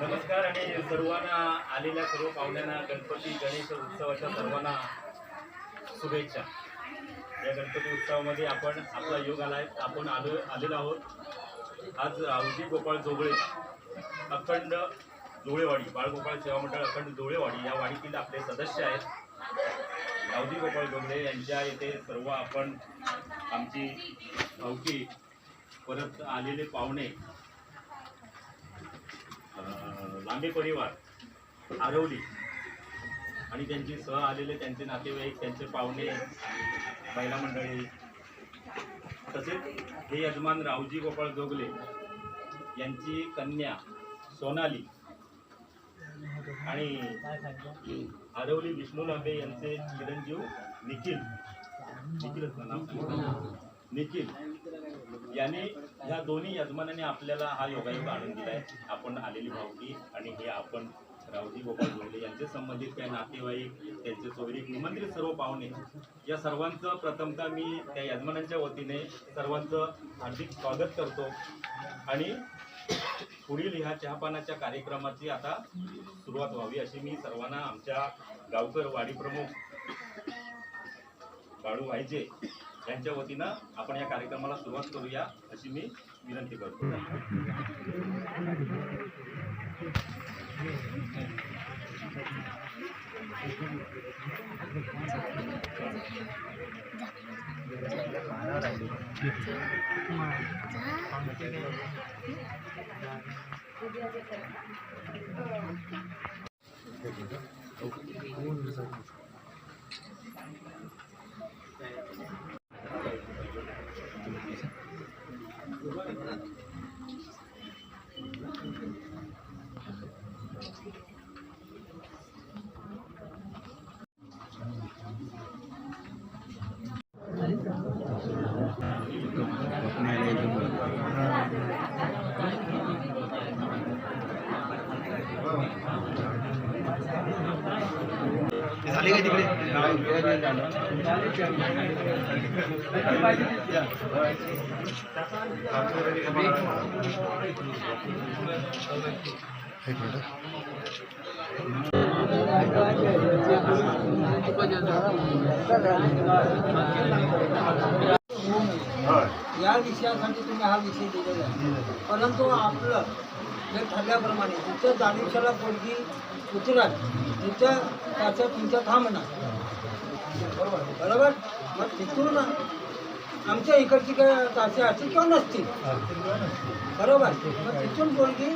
नमस्कार आणि सर्वांना आलेल्या सर्व पाहुण्यांना गणपती गणेश उत्सवाच्या सर्वांना शुभेच्छा. या गणपती उत्सवामध्ये आपण आपला योग आहे आपण आलो आलेलो आहोत. आज रावजी गोपाळ जोगळे अखंड जोळेवाडी बाळगोपाळ सेवा मंडळ अखंड जोळेवाडी या वाडीतील आपले सदस्य आहेत. रावजी गोपाळ जोगळे यांच्या येथे सर्व आपण आमची भावकी परत आलेले पाहुणे लांबे परिवार आरवली आणि त्यांची सह आलेले त्यांचे नातेवाईक त्यांचे पाहुणे महिला मंडळी तसेच हे यजमान रावजी गोपाळ जोगले यांची कन्या सोनाली आणि आरवली विष्णू लांबे यांचे चिरंजीव निखिल. निखिल निखिल. याने ह्या दोन्ही यजमानाने आपल्याला हा योगायोग आणून दिलाय. आपण आलेली भावकी आणि हे आपण रावजी गोपाल जोडले यांचे संबंधित काही नातेवाईक त्यांचे सोयरीक निमंत्रित सर्व पाहुणे या सर्वांचं प्रथमतः मी त्या यजमानांच्या वतीने सर्वांचं हार्दिक स्वागत करतो. आणि पुढील ह्या चहापानाच्या कार्यक्रमाची आता सुरुवात व्हावी अशी मी सर्वांना आमच्या गावकर वाडी प्रमुख बाळू व्हायचे यांच्या वतीनं आपण या कार्यक्रमाला सुरुवात करूया अशी मी विनंती करतो Terima kasih. या विषयासाठी तुम्ही हा विषय दिलेला आहे. परंतु आपलं जे ठरल्याप्रमाणे तुमच्या जाणीवशाला पोरगी उतराल तुमच्या त्याच्या तुमच्या थांबणार बरोबर? बरोबर? मग तिथून आमच्या इकडची काय तासे असतील किंवा नसतील? बरोबर? मग तिथून पोरगी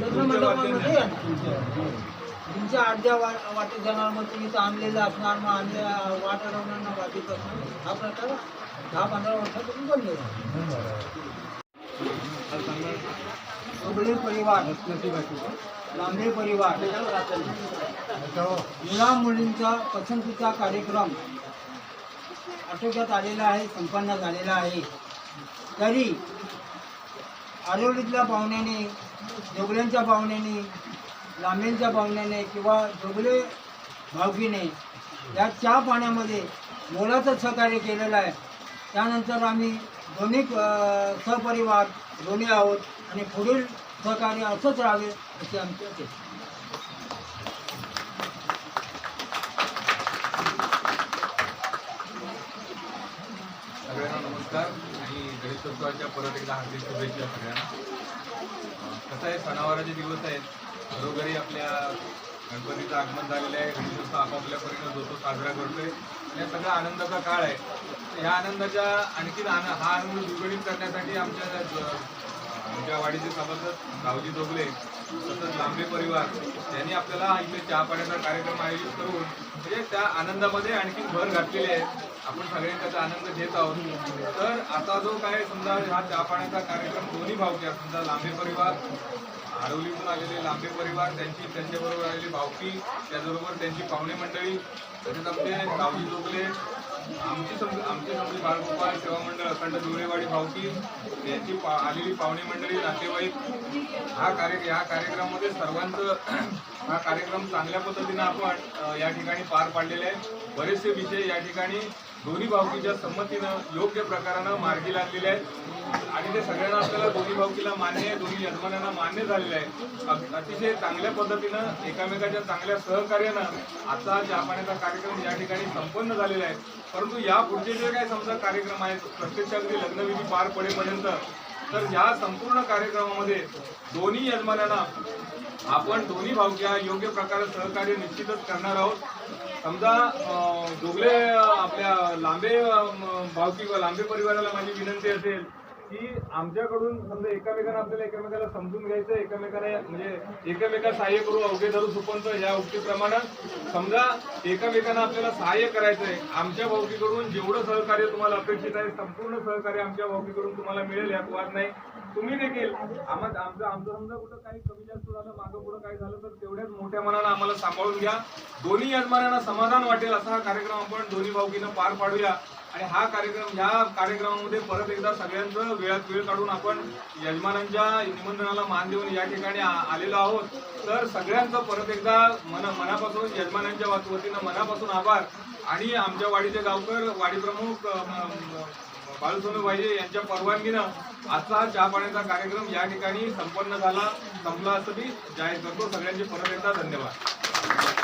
लग्न मंडपामध्ये येणार. तुमच्या आडद्या वा वाटेत जाणार मग तुम्ही तर आणलेलं असणार मग आणि वाट अडवणार ना वाटेत असणार हा प्रकार दहा पंधरा वर्षापासून बनलेला सगळे परिवार लांबे परिवार. मुला मुलींचा पसंतीचा कार्यक्रम आटोक्यात आलेला आहे संपन्न झालेला आहे. तरी आरोलीतल्या पाहुण्याने देवळ्यांच्या पाहुण्याने लांबेंच्या भावनेने किंवा जोगले भावकीने या चहा पाण्यामध्ये मोलाचं सहकार्य केलेलं आहे. त्यानंतर आम्ही दोन्ही सहपरिवार दोन्ही आहोत आणि पुढील सहकार्य असंच राहावे अशी आमची अपेक्षा सगळ्यांना नमस्कार. आणि गणेशोत्सवाच्या परत एकदा हार्दिक शुभेच्छा सगळ्यांना. कसं आहे सणावाराचे दिवस आहेत? घरोघरी आपल्या गणपतीचं आगमन झालेलं आहे. गणेशोत्सव आपापल्या परीनं जो तो साजरा करतोय. आणि हा सगळा आनंदाचा काळ आहे. तर ह्या आनंदाच्या आणखीन आन हा आनंद दुर्गणित करण्यासाठी आमच्या आमच्या वाडीचे सभासद रावजी जोगले तसंच लांबे परिवार यांनी आपल्याला इथे चहा पाण्याचा कार्यक्रम आयोजित करून म्हणजे त्या आनंदामध्ये आणखीन भर घातलेली आहे. आपण सगळे त्याचा आनंद घेत आहोत. तर आता जो काय समजा हा चहा पाण्याचा कार्यक्रम दोन्ही भावक्या समजा लांबे परिवार आरवलीतून आलेले लांबे परिवार त्यांची त्यांच्याबरोबर आलेली भावकी त्याचबरोबर त्यांची पाहुणे मंडळी तसेच आमचे सावजी जोगले आमची समज आमचे समजे बाळगोपाल सेवा मंडळ अखंड दुरेवाडी भावकी यांची पा आलेली पाहुणे मंडळी नातेवाईक. हा कार्य या कार्यक्रमामध्ये सर्वांचं हा कार्यक्रम चांगल्या पद्धतीनं आपण या ठिकाणी पार पाडलेले आहे. बरेचसे विषय या ठिकाणी दोन्ही भावकीच्या संमतीनं योग्य प्रकारानं मार्गी लागलेले आहेत. आणि ते सगळ्यांना आपल्याला दोन्ही भावकीला मान्य आहे दोन्ही यजमानांना मान्य झालेलं आहे. अतिशय चांगल्या पद्धतीनं एकामेकाच्या चांगल्या सहकार्यानं आजचा चहा पाण्याचा कार्यक्रम या ठिकाणी संपन्न झालेला आहे. परंतु या पुढचे जे काही समजा कार्यक्रम आहेत प्रत्यक्षात जे लग्नविधी पार पडेपर्यंत तर या संपूर्ण कार्यक्रमामध्ये दोन्ही यजमानांना आपण दोन्ही भावक्या योग्य प्रकारे सहकार्य निश्चितच करणार आहोत. समजा दोघले आपल्या लांबे भावकी व लांबे परिवाराला माझी विनंती असेल की आमच्याकडून समजा एकामेकांना आपल्याला एकमेकाला समजून घ्यायचं एकमेकांना म्हणजे एकमेका सहाय्य करू अवघे धरू सुपंत या उक्तीप्रमाणे समजा एकमेकांना आपल्याला सहाय्य करायचं आहे आमच्या भावकीकडून जेवढं सहकार्य तुम्हाला अपेक्षित आहे संपूर्ण सहकार्य आमच्या भावकीकडून तुम्हाला मिळेल यात वाद नाही. तुम्ही देखील आम्हाला आमचं आमचं समजा कुठं काही कमी जास्त झालं मागं पुढं काही झालं तर तेवढ्याच मोठ्या मनानं आम्हाला सांभाळून घ्या. दोन्ही यजमानांना समाधान वाटेल असा हा कार्यक्रम आपण दोन्ही भावकीनं पार पाडूया. आणि हा कार्यक्रम ह्या कार्यक्रमामध्ये परत एकदा सगळ्यांचं वेळात वेळ काढून आपण यजमानांच्या निमंत्रणाला मान देऊन या ठिकाणी आलेलो आहोत. तर सगळ्यांचं परत एकदा मन मनापासून यजमानांच्या वतीनं मनापासून आभार. आणि आमच्या वाडीचे गावकर वाडी प्रमुख अ, वाजे यांच्या परवानगीनं आजचा हा चहा पाण्याचा कार्यक्रम या ठिकाणी संपन्न झाला. संपला असं मी जाहीर करतो. सगळ्यांचे परत एकदा धन्यवाद.